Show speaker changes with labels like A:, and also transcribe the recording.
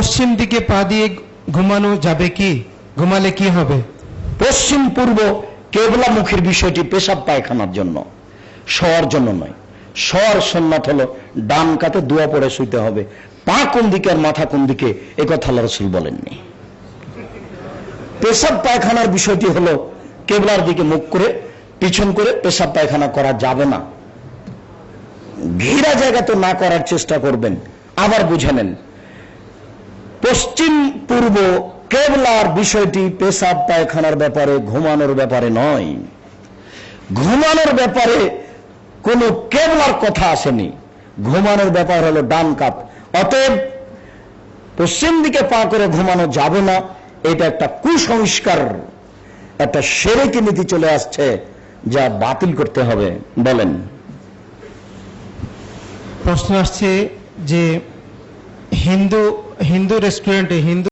A: পশ্চিম দিকে পা দিয়ে ঘুমানো যাবে কি? ঘুমালে কি হবে?
B: পশ্চিম পূর্ব কেবলামুখীর বিষয়টি পেশাব পায়খানার জন্য, শোয়ার জন্য নয়। শোয়ার সন্ন্যাত হলো ডান কাতে দোয়া পড়ে শুইতে হবে। পা কোন দিকে আর মাথা কোন দিকে, এ কথা আল্লাহ রসুল বলেননি। পেশাব পায়খানার বিষয়টি হলো কেবলার দিকে মুখ করে, পিছন করে পেশাব পায়খানা করা যাবে না। ঘেরা জায়গা তো না করার চেষ্টা করবেন, আবার বুঝে নেন। পশ্চিম পূর্ব কেবলার বিষয়টি পেশাব পায়খানার ব্যাপারে, ঘুমানোর ব্যাপারে নয়। ঘুমানোর ব্যাপারে কোনো কেবলার কথা আসেনি। ঘুমানোর ব্যাপার হলো ডান কাত অতএব পশ্চিম দিকে পা করে ঘুমানো যাবে না। এটা একটা কুসংস্কার, একটা সেরেকি নীতি চলে আসছে যা বাতিল করতে হবে। বলেন।
A: প্রশ্ন আসছে যে హిందూ హిందూ రెస్టారెంట్ హిందూ